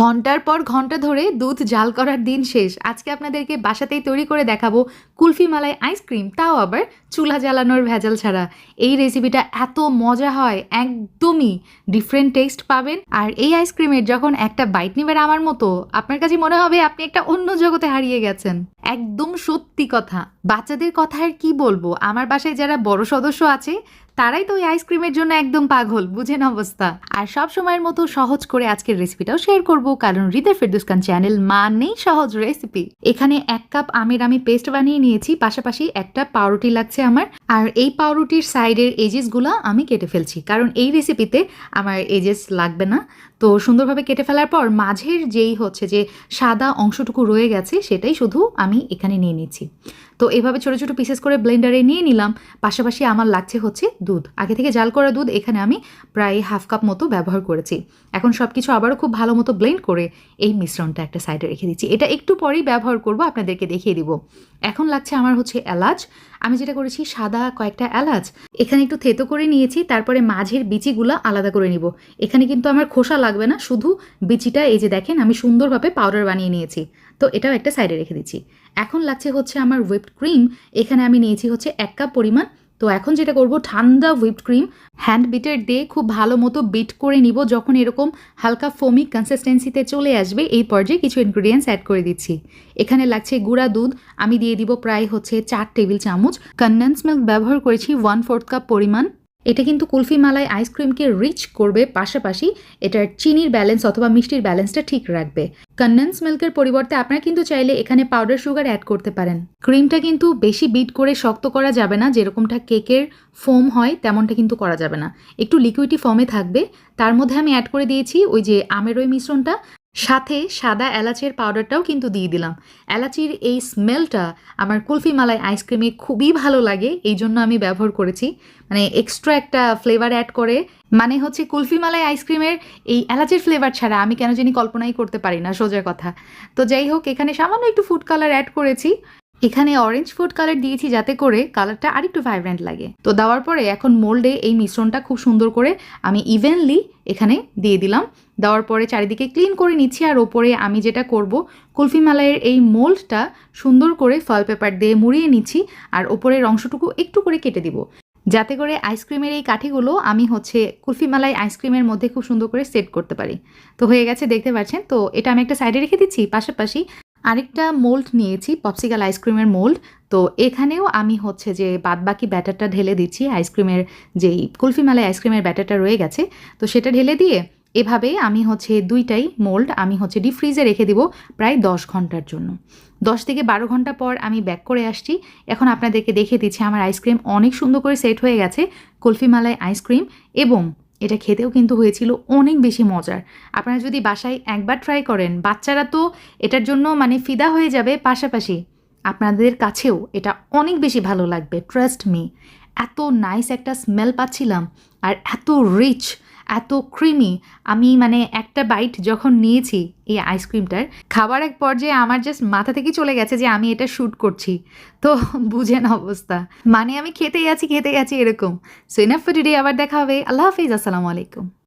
ঘণ্টার পর ঘণ্টা ধরে দুধ জাল করার দিন শেষ। আজকে আপনাদেরকে বাসাতেই তৈরি করে দেখাবো কুলফি মালাই আইসক্রিম তাও আবার চুলা জ্বালানোর ভেজাল ছাড়া। এই রেসিপিটা এত মজা হয়, একদমই ডিফারেন্ট টেস্ট পাবেন। আর এই আইসক্রিমের যখন একটা বাইট নেবেন আমার মতো, আপনার কাছে মনে হবে আপনি একটা অন্য জগতে হারিয়ে গেছেন। একদম সত্যি কথা। বাচ্চাদের কথা আর কি বলব? আমার বাসায় যারা বড় সদস্য আছে, তারাই তো ওই আইসক্রিমের জন্য একদম পাগল, বুঝেন অবস্থা। আর সব সময়ের মতো সহজ করে আজকের রেসিপিটাও শেয়ার করব, কারণ হৃদয় ফেরদুস খান চ্যানেল মানেই সহজ রেসিপি এখানে এক কাপ আমের আমি পেস্ট বানিয়ে নিয়েছি, পাশাপাশি একটা পাউরুটি লাগছে আমার। আর এই পাউরুটির সাইডের এজেসগুলো আমি কেটে ফেলছি, কারণ এই রেসিপিতে আমার এজেস লাগবে না। তো সুন্দরভাবে কেটে ফেলার পর, মাঝের যেই হচ্ছে যে সাদা অংশটুকু রয়ে গেছে, সেটাই শুধু আমি এখানে নিয়ে নিচ্ছি। তো এভাবে ছোটো ছোটো পিসেস করে ব্লেন্ডারে নিয়ে নিলাম। পাশাপাশি আমার লাগছে হচ্ছে দুধ। আগে থেকে জাল করা দুধ এখানে আমি প্রায় হাফ কাপ মতো ব্যবহার করেছি। এখন সব কিছু আবারও খুব ভালো মতো ব্লেন্ড করে এই মিশ্রণটা একটা সাইডে রেখে দিচ্ছি। এটা একটু পরেই ব্যবহার করব, আপনাদেরকে দেখিয়ে দিব। এখন লাগছে আমার হচ্ছে এলাচ। আমি যেটা করেছি, সাদা কয়েকটা এলাচ, এখানে একটু থেতো করে নিয়েছি, তারপরে মাঝের বিচিগুলো আলাদা করে নিব। এখানে কিন্তু আমার খোসা লাগবে না, শুধু বিচিটা, এই যে দেখেন, আমি সুন্দরভাবে পাউডার বানিয়ে নিয়েছি। তো এটাও একটা সাইডে রেখে দিচ্ছি। এখন লাগছে হচ্ছে আমার হুইপড ক্রিম এখানে আমি নিয়েছি হচ্ছে এক কাপ পরিমাণ। তো এখন যেটা করব, ঠান্ডা হুইপড ক্রিম হ্যান্ড বিটার দিয়ে খুব ভালো মতো বিট করে নিব যখন এরকম হালকা ফোমিক কনসিস্টেন্সিতে চলে আসবে। এই পর্যায়ে কিছু ইনগ্রিডিয়েন্টস অ্যাড করে দিচ্ছি। এখানে লাগছে গুঁড়া দুধ। আমি দিয়ে দিব প্রায় হচ্ছে চার টেবিল চামচ। কন্ডেন্স মিল্ক ব্যবহার করেছি ওয়ান ফোর্থ কাপ পরিমাণ। এটা কিন্তু কুলফি মালাই আইসক্রিমকে রিচ করবে, পাশাপাশি এটার চিনির ব্যালেন্স অথবা মিষ্টির ব্যালেন্সটা ঠিক রাখবে। কন্ডেন্স মিল্কের পরিবর্তে আপনারা কিন্তু চাইলে এখানে পাউডার সুগার অ্যাড করতে পারেন। ক্রিমটা কিন্তু বেশি বিট করে শক্ত করা যাবে না, যেরকমটা কেকের ফোম হয়, তেমনটা কিন্তু করা যাবে না। একটু লিকুইডি ফর্মে থাকবে। তার মধ্যে আমি অ্যাড করে দিয়েছি ওই যে আমের ওই মিশ্রণটা। সাথে সাদা এলাচের পাউডারটাও কিন্তু দিয়ে দিলাম। এলাচির এই স্মেলটা আমার কুলফি মালাই আইসক্রিমে খুবই ভালো লাগে এই জন্য আমি ব্যবহার করেছি। মানে এক্সট্রা একটা ফ্লেভার অ্যাড করে মানে হচ্ছে কুলফি মালাই আইসক্রিমের এই এলাচের ফ্লেভার ছাড়া আমি কেন জানি কল্পনাই করতে পারি না, সোজা কথা। তো যাই হোক, এখানে সামান্য একটু ফুড কালার অ্যাড করেছি। এখানে অরেঞ্জ ফুড কালার দিয়েছি যাতে করে কালারটা আরেকটু ভাইব্রেন্ট লাগে। তো দেওয়ার পরে এখন মোল্ডে এই মিশ্রণটা খুব সুন্দর করে আমি ইভেনলি এখানে দিয়ে দিলাম। দেওয়ার পরে চারিদিকে ক্লিন করে নিচ্ছি আর ওপরে আমি যেটা করব কুলফি মালাইয়ের এই মোল্ডটা সুন্দর করে ফল পেপার দিয়ে মুড়িয়ে নিচ্ছি আর ওপরের অংশটুকু একটু করে কেটে দিব। যাতে করে আইসক্রিমের এই কাঠিগুলো আমি হচ্ছে কুলফি মালাই আইসক্রিমের মধ্যে খুব সুন্দর করে সেট করতে পারি। তো হয়ে গেছে, দেখতে পাচ্ছেন? তো এটা আমি একটা সাইডে রেখে দিচ্ছি, পাশাপাশি আরেকটা মোল্ড নিয়েছি পপসিকাল আইসক্রিমের মোল্ড তো এখানেও আমি হচ্ছে যে বাদবাকি ব্যাটারটা ঢেলে দিচ্ছি আইসক্রিমের যেই কুলফি মালাই আইসক্রিমের ব্যাটারটা রয়ে গেছে। তো সেটা ঢেলে দিয়ে এভাবে আমি হচ্ছে দুইটাই মোল্ড আমি হচ্ছে ডিপ ফ্রিজে রেখে দিব প্রায় দশ ঘণ্টার জন্য। দশ থেকে বারো ঘণ্টা পর আমি ব্যাক করে আসছি। এখন আপনাদেরকে দেখে দিচ্ছি, আমার আইসক্রিম অনেক সুন্দর করে সেট হয়ে গেছে, কুলফি মালাই আইসক্রিম এবং এটা খেতেও কিন্তু হয়েছিল অনেক বেশি মজার। আপনারা যদি বাসায় একবার ট্রাই করেন, বাচ্চারা তো এটার জন্য মানে ফিদা হয়ে যাবে পাশাপাশি। আপনাদের কাছেও এটা অনেক বেশি ভালো লাগবে ট্রাস্ট মি এত নাইস একটা স্মেল পাচ্ছিলাম আর এত রিচ এত ক্রিমি আমি মানে একটা বাইট যখন নিয়েছি এই আইসক্রিমটার খাবার এক পর্যায়ে আমার জাস্ট মাথা থেকে চলে গেছে যে আমি এটা শ্যুট করছি। তো বুঝেন অবস্থা। মানে আমি খেতেই আছি খেতেই আছি এরকম। সো ইনাফ টুডে আবার দেখা হবে। আল্লাহ হাফিজ, আসসালামু আলাইকুম।